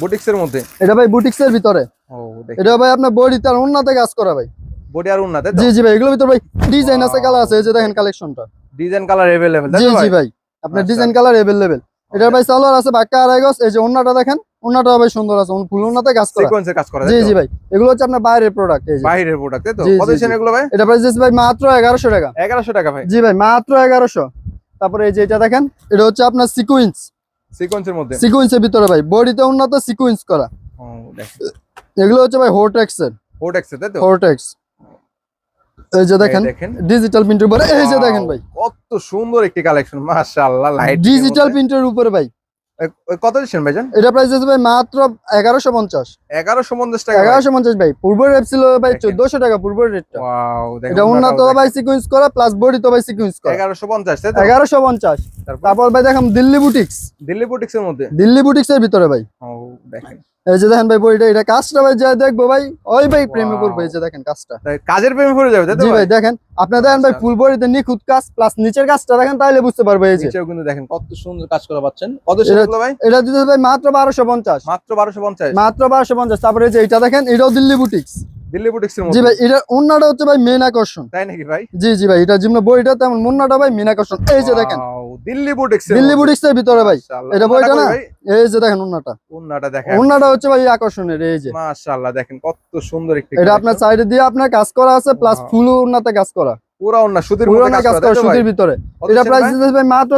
Speaker 2: বুটিক্স এর মধ্যে
Speaker 1: এটা ভাই বুটিক্স এর ভিতরে
Speaker 2: ও দেখেন
Speaker 1: এটা ভাই আপনার বডি তার উন্নতে কাজ করা ভাই
Speaker 2: বডি আর উন্না তাই তো
Speaker 1: জি জি ভাই এগুলোর ভিতরে ভাই ডিজাইন আছে কালার আছে এই যে দেখেন কালেকশনটা
Speaker 2: ডিজাইন কালার अवेलेबल তাই
Speaker 1: জি
Speaker 2: তো
Speaker 1: জি
Speaker 2: ভাই
Speaker 1: ভাই আপনার। ডিজাইন কালার এভেলেবেল এটার ভাই সালোয়ার আছে বাক্কা আড়াই গজ এই যে ওন্নাটা দেখেন ওন্নাটা ভাই সুন্দর আছে। ফুল ওন্নাতে কাজ করা।
Speaker 2: সিকোয়েন্সের কাজ করা
Speaker 1: জি জি ভাই। এগুলো হচ্ছে আপনার বাইরের প্রোডাক্ট এই যে।
Speaker 2: বাইরের প্রোডাক্ট তাই তো? কত এগুলো ভাই?
Speaker 1: এটা প্রাইস ভাই মাত্র এগারোশো টাকা।
Speaker 2: 1100 টাকা ভাই।
Speaker 1: জি ভাই মাত্র এগারোশো। তারপরে এই যে এটা দেখেন এটা হচ্ছে আপনার সিকুয়েন্স
Speaker 2: সিকোয়েন্সের মধ্যে?
Speaker 1: সিকুয়েন্সের ভিতরে ভাই বডিতে উন্নত সিকুয়েন্স করা।
Speaker 2: ও দেখেন।
Speaker 1: এগুলো হচ্ছে ভাই হোটেক্স এর
Speaker 2: হোটেক্সের তাই তো?
Speaker 1: হোটেক্স এই যে দেখেন ডিজিটাল প্রিন্টের উপরে এই যে দেখেন ভাই।
Speaker 2: কত সুন্দর একটি কালেকশন মাশাআল্লাহ লাইট
Speaker 1: ডিজিটাল প্রিন্টের উপরে ভাই।
Speaker 2: কত দিচ্ছেন ভাইজান?
Speaker 1: এটা প্রাইস আছে ভাই মাত্র এগারোশো পঞ্চাশ।
Speaker 2: 1150 টাকা
Speaker 1: এগারোশো পঞ্চাশ ভাই। পূর্বের রেট ছিল ভাই
Speaker 2: দেখেন।
Speaker 1: চোদ্দশো টাকা পূর্বের রেটটা
Speaker 2: ওয়াও দেখেন
Speaker 1: এটা উন্নত ভাই সিকুয়েন্স করা প্লাস বডি তো ভাই সিকুয়েন্স করা।
Speaker 2: 1150 তাই তো?
Speaker 1: এগারোশো পঞ্চাশ।
Speaker 2: তারপর?
Speaker 1: তারপর ভাই দেখাম দিল্লি বুটিক্স
Speaker 2: দিল্লি বুটিক্সের মধ্যে?
Speaker 1: দিল্লি বুটিক্স এর ভিতরে ভাই।
Speaker 2: ও দেখেন।
Speaker 1: এই যে দেখেন ভাই বইটা এটা কাজটা ভাই যা দেখব ভাই ওই ভাই প্রেমে. এই যে দেখেন কাজটা।
Speaker 2: কাজের প্রেমে পড়ে যাবে
Speaker 1: জি ভাই দেখেন আপনার দেখেন ভাই
Speaker 2: আচ্ছা।
Speaker 1: ফুল বডিতে নিখুঁত কাজ প্লাস নিচের কাজটা দেখেন তাহলে বুঝতে পারবে এই যে।
Speaker 2: কিন্তু দেখেন কত সুন্দর কাজ করা পাচ্ছেন। কত সুন্দর ভাই?
Speaker 1: এটা দিতে ভাই মাত্র বারোশো পঞ্চাশ।
Speaker 2: মাত্র বারোশো পঞ্চাশ।
Speaker 1: মাত্র বারোশো পঞ্চাশ। তারপরে যে এটা দেখেন এটাও দিল্লি বুটিক্স
Speaker 2: দিল্লি বুটিক্সের
Speaker 1: জি ভাই এটা অন্যটা হচ্ছে ভাই মেন আকর্ষণ।
Speaker 2: তাই নাকি ভাই?
Speaker 1: জি জি ভাই এটা যেমন বইটা তেমন মুন্নাটা ভাই মেন আকর্ষণ। এই যে দেখেন।
Speaker 2: দিল্লি বুটিক্সের
Speaker 1: দিল্লি বুটিক্স ভিতরে ভাই। এটা বইটা না? এই যে দেখেন উন্নাটা
Speaker 2: ওন্নাটা দেখেন।
Speaker 1: উন্নাটা হচ্ছে ভাই আকর্ষণের এই যে।
Speaker 2: মাশাআল্লাহ দেখেন কত সুন্দর একটি
Speaker 1: এটা আপনার সাইডে দিয়ে আপনার কাজ করা আছে প্লাস ফুল উন্নাতে কাজ করা।
Speaker 2: পুরো ওন্না সুতির মধ্যে
Speaker 1: কাজ করা? সুতির ভিতরে। এটা প্রাইস
Speaker 2: ভাই?
Speaker 1: দিতেছে ভাই মাত্র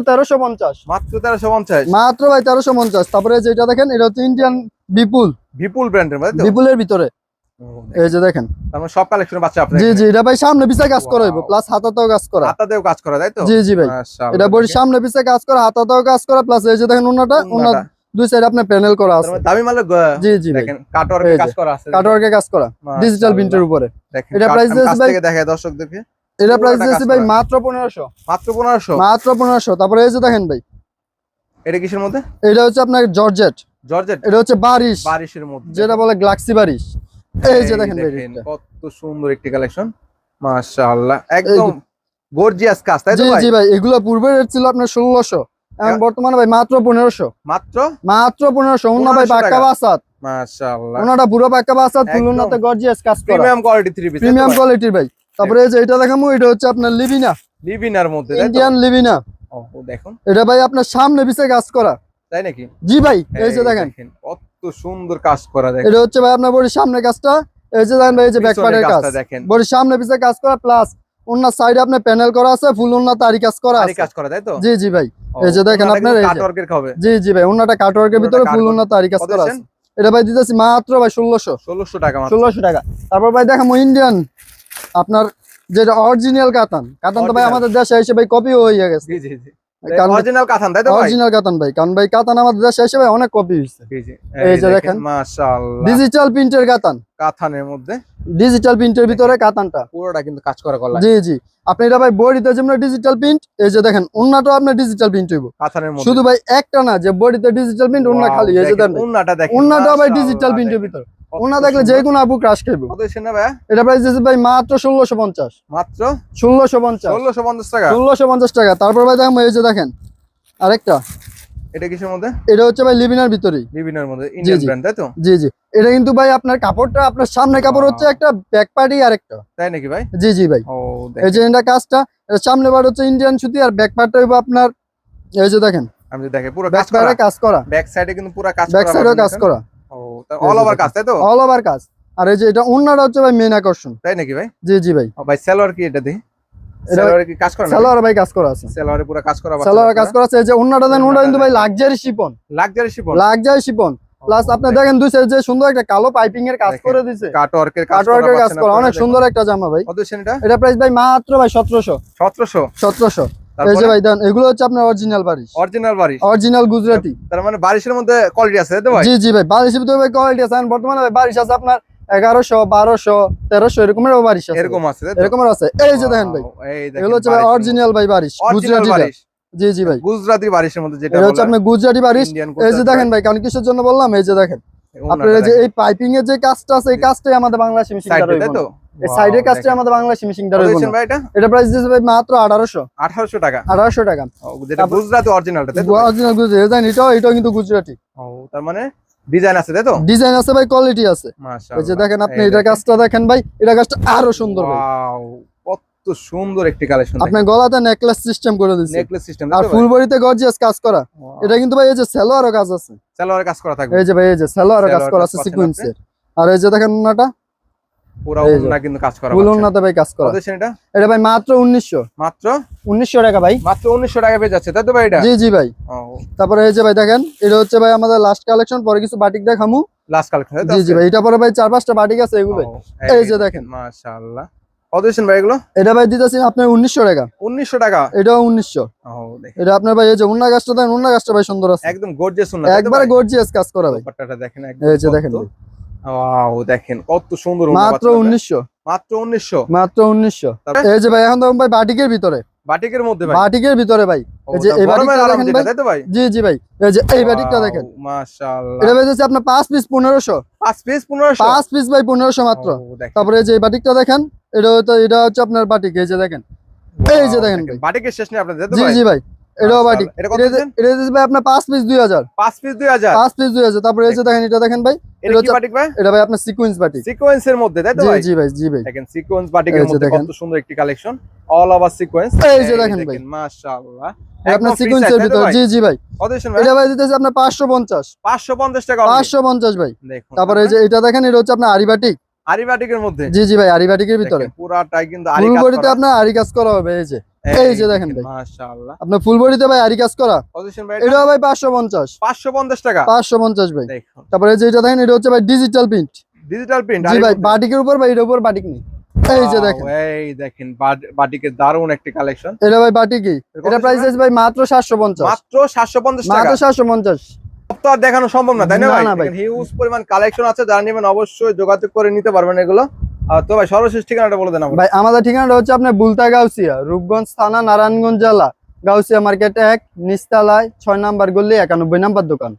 Speaker 2: মাত্র
Speaker 1: ভাই তেরোশো পঞ্চাশ। তারপরে যে এটা দেখেন এটা হচ্ছে ইন্ডিয়ান বিপুল
Speaker 2: বিপুল ব্র্যান্ডের
Speaker 1: বিপুলের ভিতরে। এই যে দেখেন।
Speaker 2: সব কালেকশন
Speaker 1: জি জি এটা ভাই সামনে পিছে কাজ করা হইব। প্লাস হাতাতেও কাজ করা।
Speaker 2: হাতাতেও কাজ করা তাই তো?
Speaker 1: জি জি ভাই। এটা বড়ি। সামনে পিছে কাজ করা হাতাতেও কাজ করা প্লাস এই যে দেখেন উন্না
Speaker 2: ওন্নাটা।
Speaker 1: দুই সাইড আপনার প্যানেল করা আছে।
Speaker 2: দামি মালে
Speaker 1: জি জি
Speaker 2: দেখেন কাটওয়ার্কে কাজ করা আছে।
Speaker 1: কাটওয়ার্কে কাজ করা ডিজিটাল প্রিন্টের উপরে।
Speaker 2: দেখেন
Speaker 1: এটা
Speaker 2: আমি
Speaker 1: দিয়েছে ভাই-
Speaker 2: থেকে দেখায় দর্শকদেরকে
Speaker 1: এটা প্রাইস দিয়েছি ভাই মাত্র পনেরোশো।
Speaker 2: মাত্র পনেরোশো?
Speaker 1: মাত্র পনেরোশো। তারপরে এই যে দেখেন ভাই।
Speaker 2: এটা কিসের মধ্যে?
Speaker 1: এটা হচ্ছে আপনার জর্জেট
Speaker 2: জর্জেট
Speaker 1: এটা হচ্ছে বারিশ।
Speaker 2: বারিশের মধ্যে।
Speaker 1: যেটা বলে গ্লাক্সি বারিশ। এই যে দেখেন ভাই।
Speaker 2: কত সুন্দর একটি কালেকশন। মাশাআল্লাহ একদম গর্জিয়াস কাজ তাই তো ভাই?
Speaker 1: জি ভাই এগুলো পূর্বে রেট ছিল আপনার ষোলোশো এখন। বর্তমানে ভাই মাত্র পনেরোশো।
Speaker 2: মাত্র?
Speaker 1: মাত্র পনেরোশো উন্না ভাই
Speaker 2: 1500
Speaker 1: পাক্কা বাসাত
Speaker 2: মাশাআল্লাহ।
Speaker 1: ওনাটা পুরো পাক্কা বাসাত গর্জিয়াস কাজ করা।
Speaker 2: Premium quality three piece
Speaker 1: premium কোয়ালিটির ভাই? তারপরে এই যে এটা দেখামু এটা হচ্ছে আপনার লিবিনা
Speaker 2: মধ্যে
Speaker 1: ইন্ডিয়ান লিবিনা
Speaker 2: ও দেখুন।
Speaker 1: এটা ভাই আপনার সামনে পিছে কাজ করা।
Speaker 2: তাই নাকি?
Speaker 1: জি ভাই এই যে দেখেন
Speaker 2: কত সুন্দর কাজ করা দেখেন।
Speaker 1: এটা হচ্ছে ভাই আপনার বডির সামনে কাজটা। এই যে দেখেন ভাই এই যে ব্যাক পার্টের কাজ।
Speaker 2: দেখেন।
Speaker 1: বডির সামনে পিছে কাজ করা প্লাস ওনার সাইডে আপনার প্যানেল করা আছে ফুল ওনার তারি কাজ করা আছে।
Speaker 2: কাজ করা তাই তো?
Speaker 1: জি জি ভাই। এই যে দেখেন আপনার এই
Speaker 2: কাটওয়ার্কের হবে।
Speaker 1: জি জি ভাই ওনাটা কাটওয়ার্কের ভিতরে ফুল। ওনার তারি কাজ করা আছে। এটা ভাই দিতেছি মাত্র ভাই ষোলোশো।
Speaker 2: 1600 টাকা মাত্র।
Speaker 1: ষোলোশো টাকা। তারপর ভাই দেখামো ইন্ডিয়ান আপনার যেটা অরিজিনাল কাতান। কাতান তো ভাই আমাদের দেশে এসে ভাই কপি হয়ে গেছে।
Speaker 2: জি জি জি। অরিজিনাল কাথান তাই তো ভাই?
Speaker 1: অরিজিনাল কাতান ভাই। কারণ ভাই কাতান আমাদের দেশে এসে ভাই অনেক কপি হয়েছে।
Speaker 2: জি জি
Speaker 1: এই যে দেখেন।
Speaker 2: মাশাআল্লাহ।
Speaker 1: ডিজিটাল প্রিন্টের কাতান
Speaker 2: কাথানের মধ্যে?
Speaker 1: ডিজিটাল প্রিন্টের ভিতরে কাতানটা
Speaker 2: পুরোটা কিন্তু কাজ করা
Speaker 1: জি জি। আপনি এটা ভাই বডিতে যেমন ডিজিটাল প্রিন্ট এই যে দেখেন আপনার ডিজিটাল প্রিন্ট হইব।
Speaker 2: কাথানের মধ্যে।
Speaker 1: শুধু ভাই একটা না যে বডিতে ডিজিটাল প্রিন্ট অন্য খালি এই যে
Speaker 2: দেখেন,
Speaker 1: দেখেন
Speaker 2: উন্নাটা দেখেন
Speaker 1: ভাই ডিজিটাল প্রিন্টের। ভিতর। অন্য দেখলে। যে কোনো আপু ক্রাশ খাইবো। এটা প্রাইস দিয়েছে ভাই মাত্র ষোলোশো পঞ্চাশ।
Speaker 2: মাত্র?
Speaker 1: ষোলোশো পঞ্চাশ।
Speaker 2: 1650 টাকা?
Speaker 1: ষোলোশো পঞ্চাশ টাকা। তারপর ভাই দেখেন এই যে দেখেন আরেকটা।
Speaker 2: এটা কিসের মধ্যে?
Speaker 1: এটা হচ্ছে ভাই লিবিনার ভিতরেই।
Speaker 2: বিভিন্নের মধ্যে ইন্ডিয়ান ব্র্যান্ড তাই তো?
Speaker 1: জি জি। এটা কিন্তু ভাই আপনার কাপড়টা আপনার সামনে কাপড় হচ্ছে একটা ব্যাক পার্টি আর একটা
Speaker 2: তাই নাকি ভাই?
Speaker 1: জি জি ভাই।
Speaker 2: ও
Speaker 1: এই যে এটা কাজটা সামনে পার্ট হচ্ছে ইন্ডিয়ান সুতি আর ব্যাক পার্টটা হইব আপনার এই যে দেখেন।
Speaker 2: আমি দেখে পুরো
Speaker 1: ব্যাক
Speaker 2: কাজ করা।
Speaker 1: পার্টে কাজ করা।
Speaker 2: ব্যাক সাইডে কিন্তু পুরো কাজ
Speaker 1: ব্যাক
Speaker 2: করা
Speaker 1: সাইডেও কাজ করা।
Speaker 2: ও অল ওভার কাজ তাই তো?
Speaker 1: অল ওভার কাজ আর এই যে এটা অন্যটা হচ্ছে ভাই মেন আকর্ষণ।
Speaker 2: তাই নাকি ভাই?
Speaker 1: জি জি ভাই।
Speaker 2: ভাই সেলোয়ার কি এটা দেখি
Speaker 1: এটা-
Speaker 2: সেলোয়ারে কি কাজ করা
Speaker 1: ভাই কাজ করা আছে।
Speaker 2: সেলোয়ারে পুরো কাজ করা
Speaker 1: সালোয়ার কাজ করা আছে। এই যে অন্যটা দেন ওটা কিন্তু ভাই luxury chiffon
Speaker 2: luxury chiffon
Speaker 1: luxury chiffon plus আপনি দেখেন। দুই সাইড যে সুন্দর একটা কালো পাইপিং এর কাজ করে
Speaker 2: কাটওয়ার্কের কাজ
Speaker 1: কাটওয়ার্কের কাজ করা। অনেক সুন্দর একটা জামা ভাই।
Speaker 2: কত এটা?
Speaker 1: প্রাইস ভাই মাত্র ভাই সতেরোশো।
Speaker 2: 1700
Speaker 1: সতেরোশো। এই যে ভাই দেন এগুলো হচ্ছে আপনার অরিজিনাল বারিশ।
Speaker 2: অরিজিনাল বাড়ি
Speaker 1: অরিজিনাল গুজরাটি।
Speaker 2: তার মানে বারিশের মধ্যে কোয়ালিটি আছে তো ভাই?
Speaker 1: জি জি ভাই বারিশের ভিতরে ভাই কোয়ালিটি আছে। আর বর্তমানে ভাই বারিশ আছে আপনার এগারোশো বারোশো তেরোশো এরকমের বারিশ আছে।
Speaker 2: এরকম আছে
Speaker 1: এরকমের আছে। এই যে দেখেন ভাই এগুলো হচ্ছে ভাই অরিজিনাল ভাই বারিশ গুজরাটি
Speaker 2: বারিশ।
Speaker 1: জি জি ভাই।
Speaker 2: গুজরাটি বারিশের মধ্যে যেটা
Speaker 1: হচ্ছে গুজরাটি বারিশ। এই যে দেখেন ভাই কারণ কিসের জন্য বললাম? এই যে দেখেন। আপনার এই যে এই পাইপিং এর যে কাজটা আছে এই কাজটাই আমাদের বাংলাদেশে মেশিন
Speaker 2: তাই তো।
Speaker 1: এই সাইডের কাজটাই আমাদের বাংলাদেশি মেশিন দ্বারা
Speaker 2: ভাই এটা?
Speaker 1: এটা প্রাইস দিয়েছে ভাই মাত্র আঠারোশো।
Speaker 2: 1800 টাকা।
Speaker 1: আঠারোশো টাকা।
Speaker 2: ও, যেটা গুজরাটি অরিজিনালটা তাই
Speaker 1: অরিজিনাল গুজরাটি। জানেন এটাও এটাও কিন্তু গুজরাটি।
Speaker 2: ও তার মানে ডিজাইন আছে তাই তো?
Speaker 1: ডিজাইন আছে ভাই কোয়ালিটি আছে।
Speaker 2: মাশাআল্লাহ।
Speaker 1: এই যে দেখেন আপনি এটা। কাজটা দেখেন ভাই এটা কাজটা আরও সুন্দর ভাই।
Speaker 2: Wow, কত সুন্দর একটি কালেকশন
Speaker 1: আপনার গলাতে নেকলেস সিস্টেম করে দিচ্ছে
Speaker 2: নেকলেস সিস্টেম
Speaker 1: আর ফুল বডিতে গর্জিয়াস কাজ করা। এটা কিন্তু ভাই এই যে সেলোয়ারও কাজ আছে।
Speaker 2: সালোয়ারের কাজ করা থাকবে।
Speaker 1: এই যে ভাই এই যে সেলোয়ারও কাজ করা আছে সিকোয়েন্সের আর এই যে দেখেন ওনাটা
Speaker 2: পুরো
Speaker 1: এই
Speaker 2: ওন্না কিন্তু কাজ করা
Speaker 1: ফুল
Speaker 2: পাচ্ছেন।
Speaker 1: ভাই কাজ করা।
Speaker 2: কত এটা?
Speaker 1: এটা ভাই মাত্র উনিশশো।
Speaker 2: মাত্র?
Speaker 1: উনিশশো টাকা ভাই।
Speaker 2: মাত্র 1900 টাকা পেয়ে যাচ্ছে তাই তো ভাই এটা?
Speaker 1: জি জি ভাই। তারপরে এই যে ভাই দেখেন এটা হচ্ছে ভাই আমাদের লাস্ট কালেকশন পরে কিছু বাটিক দেখামু।
Speaker 2: লাস্ট কালেকশন
Speaker 1: জি জি ভাই এটা পরে ভাই চার পাঁচটা বাটিক আছে এগুলো।
Speaker 2: ও,
Speaker 1: এই যে দেখেন।
Speaker 2: মাশাআল্লাহ। ভাই এগুলো?
Speaker 1: এটা ভাই দিতেছি আপনার উনিশশো টাকা।
Speaker 2: 1900 টাকা?
Speaker 1: এটাও উনিশশো।
Speaker 2: ও দেখেন
Speaker 1: এটা আপনার ভাই এই যে উন্না গাছটা দেন উন্না গাছটা ভাই সুন্দর আছে।
Speaker 2: একদম গর্জিয়াস
Speaker 1: একবারে গর্জিয়াস কাজ করা ভাই।
Speaker 2: দুপাট্টাটা দেখেন
Speaker 1: এই যে দেখেন ভাই।
Speaker 2: ওয়াও দেখেন কত সুন্দর
Speaker 1: মাত্র
Speaker 2: পাচ্ছেন আমরা।
Speaker 1: উনিশশো।
Speaker 2: মাত্র 1900
Speaker 1: মাত্র উনিশশো।
Speaker 2: তারপরে?
Speaker 1: এই যে ভাই এখন তো ভাই বাটিকের ভিতরে।
Speaker 2: বাটিকের মধ্যে ভাই।
Speaker 1: বাটিকের ভিতরে ভাই। এই যে এই বাটিকটা দেখেন ভাই।
Speaker 2: তাই তো ভাই?
Speaker 1: জি জি ভাই। এই যে এই বাটিকটা দেখেন।
Speaker 2: মাশাআল্লাহ।
Speaker 1: এটা আপনার পাঁচ পিস পনেরোশো।
Speaker 2: পাঁচ পিস 1500
Speaker 1: পাঁচ পিস ভাই পনেরোশো মাত্র। তারপরে এই যে এই বাটিকটা দেখেন এটা এটা হচ্ছে আপনার বাটিক। এই যে দেখেন। এই যে দেখেন
Speaker 2: বাটিকের শেষ নেই আপনাদের
Speaker 1: জি জি ভাই। এটাও। বাটিক
Speaker 2: এটা কত
Speaker 1: এটা ভাই আপনার পাঁচ পিস দুই হাজার।
Speaker 2: পাঁচ পিস 2000
Speaker 1: পাঁচ পিস দুই হাজার। তারপরে এই যে দেখেন। এটা দেখেন ভাই।
Speaker 2: এটা কি বাটিক ভাই?
Speaker 1: এটা ভাই আপনার সিকুয়েন্স বাটিক
Speaker 2: সিকোয়েন্সের মধ্যে তাই তো ভাই?
Speaker 1: জি ভাই জি ভাই।
Speaker 2: দেখেন সিকোয়েন্স বাটিকের মধ্যে কত সুন্দর একটি কালেকশন অল ওভার সিকোয়েন্স
Speaker 1: এই যে দেখেন ভাই।
Speaker 2: মাশাআল্লাহ।
Speaker 1: আপনার সিকুয়েন্সের ভিতরে। জি জি ভাই। এটা ভাই দিতেছে আপনার পাঁচশো পঞ্চাশ।
Speaker 2: 550 টাকা only।
Speaker 1: পাঁচশো পঞ্চাশ ভাই।
Speaker 2: দেখুন
Speaker 1: তারপরে এই যে এটা দেখেন এটা হচ্ছে আপনার আরি বাটিক
Speaker 2: আরি মধ্যে?
Speaker 1: জি জি ভাই আরি বাটিকের ভিতরে।
Speaker 2: পুরাটাই কিন্তু আরি
Speaker 1: ফুল
Speaker 2: কাজ
Speaker 1: বডিতে আপনার আরি কাজ করা হবে এই যে। এই যে দেখেন ভাই।
Speaker 2: মাশাআল্লাহ।
Speaker 1: আপনার ফুল বডিতে ভাই আরি কাজ করা।
Speaker 2: দিচ্ছেন ভাই এটা
Speaker 1: ভাই পাঁচশো পঞ্চাশ।
Speaker 2: 550 টাকা।
Speaker 1: পাঁচশো পঞ্চাশ ভাই।
Speaker 2: দেখুন।
Speaker 1: তারপরে এই যে এটা দেখেন এটা হচ্ছে ভাই ডিজিটাল প্রিন্ট
Speaker 2: ডিজিটাল প্রিন্ট
Speaker 1: জি ভাই বাটিকের উপর ভাই এটার উপর বাটিক নেই। এই যে দেখেন।
Speaker 2: এই দেখেন বাটিকের দারুণ একটি কালেকশন
Speaker 1: এটা ভাই বাটিকই। এটা প্রাইস
Speaker 2: ভাই?
Speaker 1: আছে ভাই মাত্র সাতশো পঞ্চাশ।
Speaker 2: মাত্র 750 টাকা
Speaker 1: মাত্র সাতশো পঞ্চাশ।
Speaker 2: সব তো আর দেখানো সম্ভব না তাই না ভাই? হিউজ পরিমাণ কালেকশন আছে যারা নেবেন অবশ্যই যোগাযোগ করে নিতে পারবেন এগুলো। আর তো ভাই সর্বশেষ ঠিকানাটা বলে দেন
Speaker 1: ভাই আমাদের ঠিকানাটা হচ্ছে আপনার বুলতা গাউসিয়া রূপগঞ্জ থানা নারায়ণগঞ্জ জেলা গাউসিয়া মার্কেট এক নিস্তালায় ছয় নাম্বার গলি একানব্বই নাম্বার দোকান।